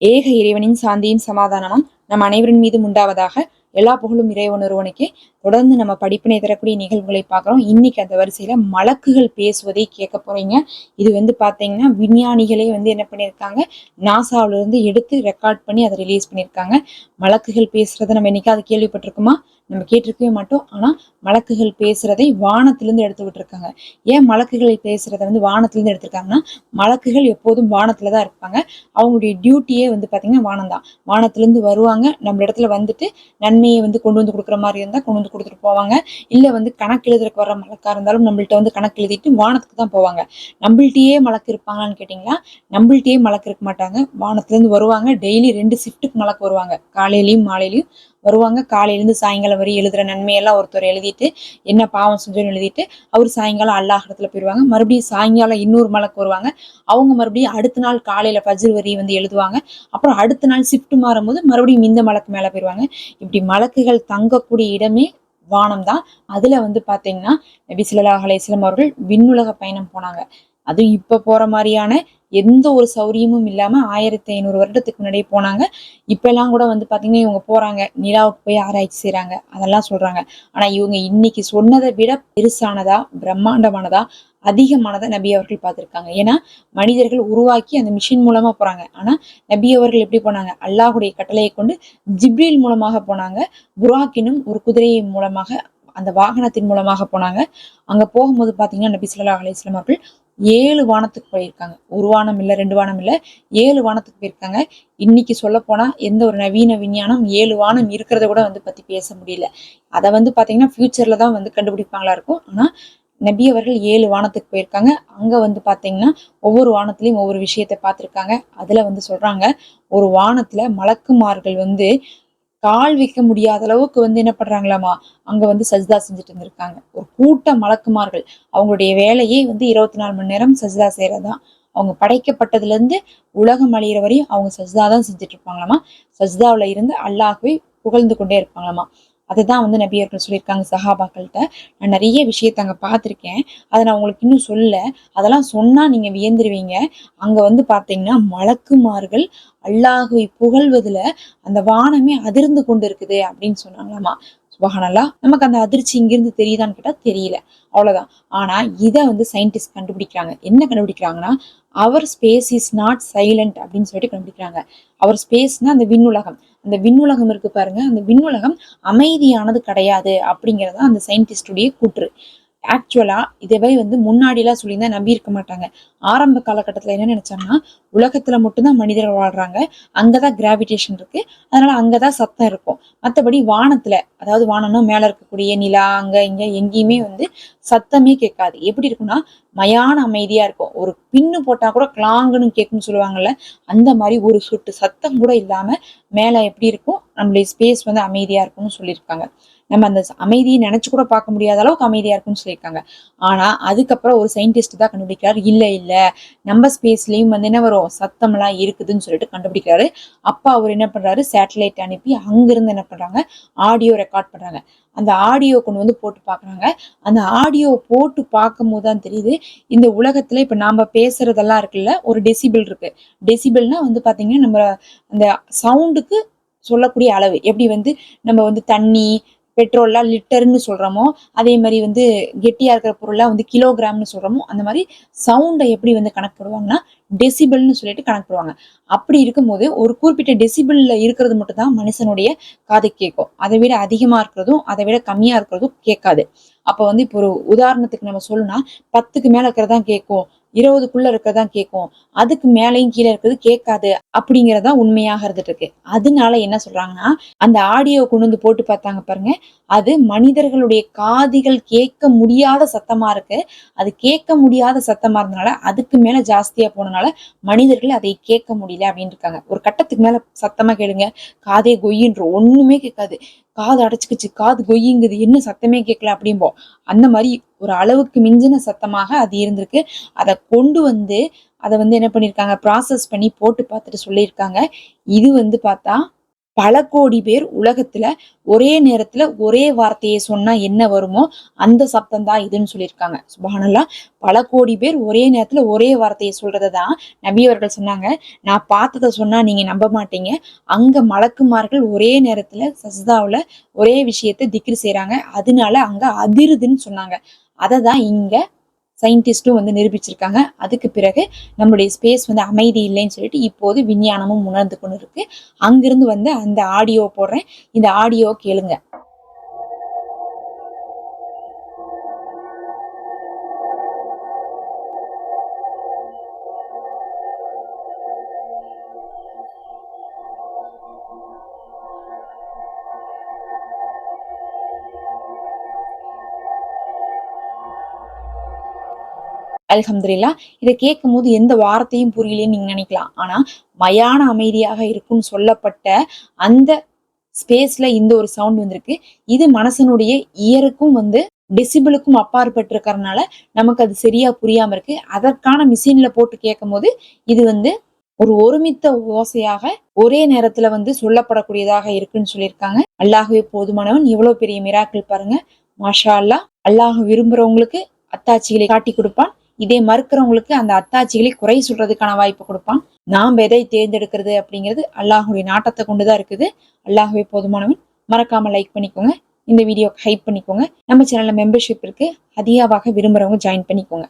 ஏக இறைவனின் சாந்தியும் சமாதானமும் நம் அனைவரின் மீதும் உண்டாவதாக எல்லா புகழும் இறைவன் ஒருவனுக்கே. தொடர்ந்து நம்ம படிப்பினை தரக்கூடிய நிகழ்வுகளை பார்க்குறோம். இன்னைக்கு அந்த வரிசையில மலக்குகள் பேசுவதை கேட்க போறீங்க. இது வந்து பாத்தீங்கன்னா விஞ்ஞானிகளே வந்து என்ன பண்ணியிருக்காங்க? நாசாவில இருந்து எடுத்து ரெக்கார்ட் பண்ணி அதை ரிலீஸ் பண்ணியிருக்காங்க. மலக்குகள் பேசுறதை நம்ம என்னைக்காவது கேள்விப்பட்டிருக்குமா? நம்ம கேட்டிருக்கவே மாட்டோம். ஆனா மலக்குகள் பேசுறதை வானத்திலிருந்து எடுத்து விட்டுருக்காங்க ஏன் மலக்குகளை பேசுறதை வந்து வானத்திலிருந்து எடுத்திருக்காங்கன்னா மலக்குகள் எப்போதும் வானத்துல தான் இருப்பாங்க. அவங்களுடைய டியூட்டியே வந்து பார்த்தீங்கன்னா வானம் தான். வானத்திலிருந்து வருவாங்க நம்ம இடத்துல வந்துட்டு நன்மையை வந்து கொண்டு வந்து கொடுக்குற மாதிரி இருந்தால் கொண்டு வந்து கொடுத்துட்டு போவாங்க. இல்லை வந்து கணக்கு எழுதுறதுக்கு வர மலக்கா இருந்தாலும் நம்மள்ட்ட வந்து கணக்கு எழுதிட்டு வானத்துக்கு தான் போவாங்க. நம்மள்ட்டயே மலக்கு இருப்பாங்களான்னு கேட்டிங்களா? நம்மள்ட்டயே மலக்கு இருக்க மாட்டாங்க. வானத்துலேருந்து வருவாங்க. டெய்லி ரெண்டு ஷிஃப்ட்டுக்கு மலக்கு வருவாங்க. காலையிலையும் மாலையிலையும் வருவாங்க. காலையிலேருந்து சாயங்காலம் வரை எழுதுகிற நன்மையெல்லாம் ஒருத்தர் எழுதிட்டு என்ன பாவம் செஞ்சோன்னு எழுதிட்டு அவர் சாயங்காலம் அல்லாஹிடத்தில் போயிடுவாங்க மறுபடியும் சாயங்காலம் இன்னொரு மலக்கு வருவாங்க. அவங்க மறுபடியும் அடுத்த நாள் காலையில் ஃபஜ்ர் வரி வந்து எழுதுவாங்க. அப்புறம் அடுத்த நாள் ஷிஃப்ட் மாறும்போது மறுபடியும் இந்த மலக்கு மேலே போயிடுவாங்க இப்படி மலக்குகள் தங்கக்கூடிய இடமே வானம் தான். அதில் வந்து பார்த்தீங்கன்னா நபி ஸல்லல்லாஹு அலைஹி அவர்கள் விண்ணுலக பயணம் போனாங்க. அதுவும் இப்போ போகிற மாதிரியான எந்த ஒரு சௌரியமும் இல்லாம ஆயிரத்தி ஐநூறு வருடத்துக்கு முன்னாடியே போனாங்க. இப்ப எல்லாம் கூட வந்து பாத்தீங்கன்னா இவங்க போறாங்க. நிலாவுக்கு போய் ஆராய்ச்சி செய்றாங்க. அதெல்லாம் சொல்றாங்க. ஆனா இவங்க இன்னைக்கு சொன்னதை விட பெருசானதா பிரம்மாண்டமானதா அதிகமானதை நபி அவர்கள் பார்த்திருக்காங்க. ஏன்னா மனிதர்கள் உருவாக்கி அந்த மிஷின் மூலமா போறாங்க. ஆனா நபி அவர்கள் எப்படி போனாங்க? அல்லாஹுடைய கட்டளையை கொண்டு ஜிப்ரீல் மூலமாக போனாங்க. புராக்கினும் ஒரு குதிரையை மூலமாக அந்த வாகனத்தின் மூலமாக போனாங்க. அங்க போகும்போது பாத்தீங்கன்னா நபி சொல்லா அலிஸ்லாம் அவர்கள் ஏழு வானத்துக்கு போயிருக்காங்க. ஒரு வானம் இல்லை ரெண்டு வானம் இல்லை ஏழு வானத்துக்கு போயிருக்காங்க. இன்னைக்கு சொல்ல போனால் எந்த ஒரு நவீன விஞ்ஞானம் ஏழு வானம் இருக்கிறத கூட வந்து பற்றி பேச முடியல. அதை வந்து பார்த்தீங்கன்னா ஃபியூச்சரில் தான் வந்து கண்டுபிடிப்பாங்களா இருக்கும். ஆனால் நபி அவர்கள் ஏழு வானத்துக்கு போயிருக்காங்க. அங்கே வந்து பார்த்தீங்கன்னா ஒவ்வொரு வானத்திலையும் ஒவ்வொரு விஷயத்தை பார்த்துருக்காங்க. அதில் வந்து சொல்கிறாங்க ஒரு வானத்தில் மலக்குமார்கள் வந்து கால் வைக்க முடியாத அளவுக்கு வந்து என்ன பண்றாங்களாமா? அங்க வந்து சஜிதா செஞ்சுட்டு இருந்திருக்காங்க. ஒரு கூட்ட மலக்குமார்கள். அவங்களுடைய வேலையே வந்து இருபத்தி நாலு மணி நேரம் சஜிதா செய்யறதுதான் அவங்க படைக்கப்பட்டதுல இருந்து உலகம் அழியிற வரையும் அவங்க சஜிதா தான் செஞ்சுட்டு இருப்பாங்களாமா? சஜிதாவில் இருந்து அல்லாஹ்வை புகழ்ந்து கொண்டே இருப்பாங்களாமா? அதுதான் வந்து நபியர்கள் சொல்லியிருக்காங்க சஹாபாக்கள்கிட்ட. நான் நிறைய விஷயத்த அங்க பார்த்துருக்கேன். அதை நான் உங்களுக்கு இன்னும் சொல்ல. அதெல்லாம் சொன்னா நீங்க வியந்துருவீங்க. அங்க வந்து பார்த்தீங்கன்னா மலக்குமார்கள் அல்லாஹுவை புகழ்வதுல அந்த வானமே அதிர்ந்து கொண்டு இருக்குது அப்படின்னு சொன்னாங்களாமா. சுபஹானல்லா நமக்கு அந்த அதிர்ச்சி இங்கிருந்து தெரியுதான்னு கேட்டா தெரியல. அவ்வளவுதான். ஆனா இதை வந்து சயின்டிஸ்ட் கண்டுபிடிக்கிறாங்க. என்ன கண்டுபிடிக்கிறாங்கன்னா அவர் ஸ்பேஸ் இஸ் நாட் சைலண்ட் அப்படின்னு சொல்லிட்டு கண்டுபிடிக்கிறாங்க. அவர் ஸ்பேஸ்னா அந்த விண்ணுலகம். அந்த விண்ணுலகம் இருக்கு பாருங்க. அந்த விண்ணுலகம் அமைதியானது கிடையாது அப்படிங்கறது அந்த சயின்டிஸ்டுடைய கூற்று. ஆக்சுவலா இதவே வந்து முன்னாடிலாம் சொல்லியிருந்தா நம்பி இருக்க மாட்டாங்க. ஆரம்ப காலகட்டத்துல என்ன நினச்சாங்கன்னா உலகத்துல மட்டும்தான் மனிதர்கள் வாழ்றாங்க. அங்கதான் கிராவிடேஷன் இருக்கு. அதனால அங்கதான் சத்தம் இருக்கும். மற்றபடி வானத்துல அதாவது வானம்னா மேல இருக்கக்கூடிய நிலா அங்க இங்க எங்கேயுமே வந்து சத்தமே கேட்காது. எப்படி இருக்கும்னா மயான அமைதியா இருக்கும். ஒரு பின்னு போட்டால் கூட கிளாங்குன்னு கேட்கும்னு சொல்லுவாங்கல்ல அந்த மாதிரி ஒரு சொட்டு சத்தம் கூட இல்லாம மேலே எப்படி இருக்கும் நம்மளுடைய ஸ்பேஸ் வந்து அமைதியாக இருக்கும்னு சொல்லியிருக்காங்க. நம்ம அந்த அமைதியை நினைச்சு கூட பார்க்க முடியாத அளவுக்கு அமைதியா இருக்கும்னு சொல்லியிருக்காங்க. ஆனா அதுக்கப்புறம் ஒரு சயின்டிஸ்ட் தான் கண்டுபிடிக்கிறாரு. இல்ல இல்ல. நம்ம ஸ்பேஸ்லயும் வந்து என்ன வரும்? சத்தம்லாம் இருக்குதுன்னு சொல்லிட்டு கண்டுபிடிக்கிறாரு. அப்பா அவர் என்ன பண்றாரு? சேட்டலைட் அனுப்பி அங்கிருந்து என்ன பண்றாங்க? ஆடியோ ரெக்கார்ட் பண்றாங்க. அந்த ஆடியோ கொண்டு வந்து போட்டு பார்க்குறாங்க. அந்த ஆடியோ போட்டு பார்க்கும் போது தான் தெரியுது இந்த உலகத்துல இப்ப நாம பேசுறதெல்லாம் இருக்குல்ல ஒரு டெசிபிள் இருக்கு. டெசிபிள்னா வந்து பாத்தீங்கன்னா நம்ம அந்த சவுண்டுக்கு சொல்லக்கூடிய அளவு. எப்படி வந்து நம்ம வந்து தண்ணி பெட்ரோல்லாம் லிட்டர்னு சொல்கிறோமோ அதே மாதிரி வந்து கெட்டியா இருக்கிற பொருள்லாம் வந்து கிலோகிராம்னு சொல்கிறோமோ அந்த மாதிரி சவுண்டை எப்படி வந்து கணக்கு போடுவாங்கன்னா டெசிபிள்னு சொல்லிட்டு கணக்கு போடுவாங்க. அப்படி இருக்கும்போது ஒரு குறிப்பிட்ட டெசிபிளில் இருக்கிறது மட்டும் தான் மனுஷனுடைய காது கேட்கும் அதை விட அதிகமாக இருக்கிறதும் அதை விட கம்மியாக இருக்கிறதும் கேட்காது. அப்போ வந்து இப்போ ஒரு உதாரணத்துக்கு நம்ம சொல்லணும்னா பத்துக்கு மேலே இருக்கிறதா கேட்கும். இருபதுக்குள்ள இருக்கதான் கேட்கும் அதுக்கு மேலேயும் கீழே இருக்கிறது கேட்காது அப்படிங்கறதா உண்மையாக இருந்துட்டு இருக்கு. அதனால என்ன சொல்றாங்கன்னா அந்த ஆடியோ கொண்டு வந்து போட்டு பார்த்தாங்க பாருங்க. அது மனிதர்களுடைய காதுகள் கேட்க முடியாத சத்தமா இருக்கு. அது கேட்க முடியாத சத்தமா இருந்தனால அதுக்கு மேல ஜாஸ்தியா போனனால மனிதர்கள் அதை கேட்க முடியல அப்படின்னு இருக்காங்க. ஒரு கட்டத்துக்கு மேல சத்தமா கேளுங்க. காதே கொய்யின்ற ஒண்ணுமே கேட்காது. காது அடைச்சிக்கிச்சு காது கொய்யுங்குது என்ன சத்தமே கேட்கல அப்படிம்போம் அந்த மாதிரி ஒரு அளவுக்கு மிஞ்சின சத்தமாக அது இருந்திருக்கு. அதை கொண்டு வந்து அதை வந்து என்ன பண்ணியிருக்காங்க ப்ராசஸ் பண்ணி போட்டு பார்த்துட்டு சொல்லியிருக்காங்க. இது வந்து பார்த்தா பல கோடி பேர் உலகத்துல ஒரே நேரத்துல ஒரே வார்த்தையை சொன்னா என்ன வருமோ அந்த சப்தம் தான் இதுன்னு சொல்லியிருக்காங்க. சுபஹானல்லா பல கோடி பேர் ஒரே நேரத்துல ஒரே வார்த்தையை சொல்றதை தான் நபி அவர்கள் சொன்னாங்க. நான் பார்த்ததை சொன்னா நீங்க நம்ப மாட்டீங்க. அங்க மலக்குமார்கள் ஒரே நேரத்துல சஸ்தாவுல ஒரே விஷயத்த திக்ரு செய்யறாங்க அதனால அங்க அதிருதுன்னு சொன்னாங்க. அதை தான் இங்கே சயின்டிஸ்ட்டும் வந்து நிரூபிச்சிருக்காங்க. அதுக்கு பிறகு நம்மளுடைய ஸ்பேஸ் வந்து அமைதி இல்லைன்னு சொல்லிட்டு இப்போது விஞ்ஞானமும் உணர்ந்து கொண்டு இருக்கு அங்கிருந்து வந்து அந்த ஆடியோ போடுறேன். இந்த ஆடியோ கேளுங்க. அலகம்துல்லா இதை கேட்கும் போது எந்த வார்த்தையும் புரியலன்னு நீங்க நினைக்கலாம். ஆனா மயான அமைதியாக இருக்கும்னு சொல்லப்பட்ட அந்த ஸ்பேஸ்ல இந்த ஒரு சவுண்ட் வந்திருக்கு. இது மனசனுடைய இயருக்கும் வந்து டெசிபிளுக்கும் அப்பாற்பட்டு நமக்கு அது சரியா புரியாம இருக்கு. அதற்கான மிஷின்ல போட்டு கேட்கும் போது இது வந்து ஒரு ஒருமித்த ஓசையாக ஒரே நேரத்துல வந்து சொல்லப்படக்கூடியதாக இருக்குன்னு சொல்லியிருக்காங்க. அல்லாஹுவே போதுமானவன் இவ்வளவு பெரிய மிராக்கள் பாருங்க. மாஷா அல்லாஹ் அல்லாஹ் விரும்புறவங்களுக்கு அத்தாட்சிகளை காட்டி கொடுப்பான். இதே மறுக்கிறவங்களுக்கு அந்த அத்தாட்சிகளை குறை சொல்றதுக்கான வாய்ப்பு கொடுப்பான். நாம் எதை தேர்ந்தெடுக்கிறது அப்படிங்கிறது அல்லாஹுடைய நாட்டத்தை கொண்டுதான் இருக்குது. அல்லாஹுவே போதுமானவன். மறக்காம லைக் பண்ணிக்கோங்க. இந்த வீடியோ ஹைப் பண்ணிக்கோங்க. நம்ம சேனல்ல மெம்பர்ஷிப் இருக்கு. அதிகமாக விரும்புறவங்க ஜாயின் பண்ணிக்கோங்க.